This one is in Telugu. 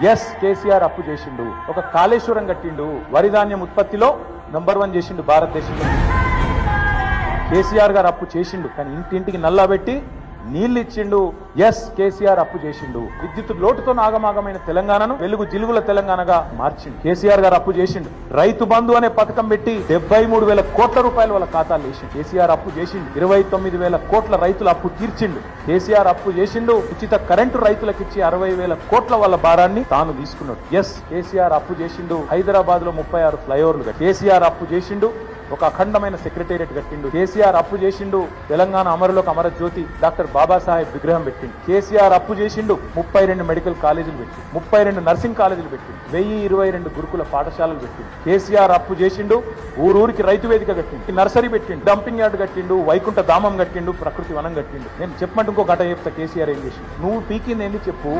ఎస్ కేసీఆర్ అప్పు చేసిండు. ఒక కాళేశ్వరం కట్టిండు. వరి ధాన్యం ఉత్పత్తిలో నంబర్ వన్ చేసిండు భారతదేశంలో. కేసీఆర్ గారు అప్పు చేసిండు. కానీ ఇంటింటికి నల్లా పెట్టి నీళ్ళు ఇచ్చిండు ఎస్ కేసీఆర్ అప్పు చేసిండు. విద్యుత్ లోటుతో నాగమాగమైన తెలంగాణను వెలుగు జిలుగుల తెలంగాణగా మార్చిండు. కేసీఆర్ గారు అప్పు చేసిండు. రైతు బంధు అనే పథకం పెట్టి డెబ్బై మూడు వేల కోట్ల రూపాయలు వాళ్ళ ఖాతాలు వేసిండు కేసీఆర్ అప్పు చేసిండు. ఇరవై తొమ్మిది వేల కోట్ల రైతుల అప్పు తీర్చిండు. కేసీఆర్ అప్పు చేసిండు. ఉచిత కరెంటు రైతులకు ఇచ్చి అరవై వేల కోట్ల వాళ్ళ భారాన్ని తాను తీసుకున్నాడు. ఎస్ కేసీఆర్ అప్పు చేసిండు. హైదరాబాద్లో ముప్పై ఆరు ఫ్లైఓవర్లు కేసీఆర్ అప్పు చేసిండు. ఒక అఖండమైన సెక్రటేరియట్ కట్టిండు. కేసీఆర్ అప్పు చేసిండు తెలంగాణ అమరులకు అమర జ్యోతి డాక్టర్ బాబాసాహెబ్ విగ్రహం పెట్టిండు. కేసీఆర్ అప్పు చేసిండు ముప్పై రెండు మెడికల్ కాలేజీలు పెట్టి ముప్పై రెండు నర్సింగ్ కాలేజీలు పెట్టిండు. వెయ్యి ఇరవై రెండు గురుకుల పాఠశాలలు పెట్టిండు. కేసీఆర్ అప్పు చేసిండు ఊరూరికి రైతు వేదిక కట్టిండు. నర్సరీ పెట్టిండు డంపింగ్ యార్డ్ కట్టిండు వైకుంఠ ధామం కట్టిండు ప్రకృతి వనం కట్టిండు. నేను చెప్పమంటే ఇంకో గట చెప్తా కేసీఆర్ ఏం చేసిండు? నువ్వు పీకింది ఏంది చెప్పు.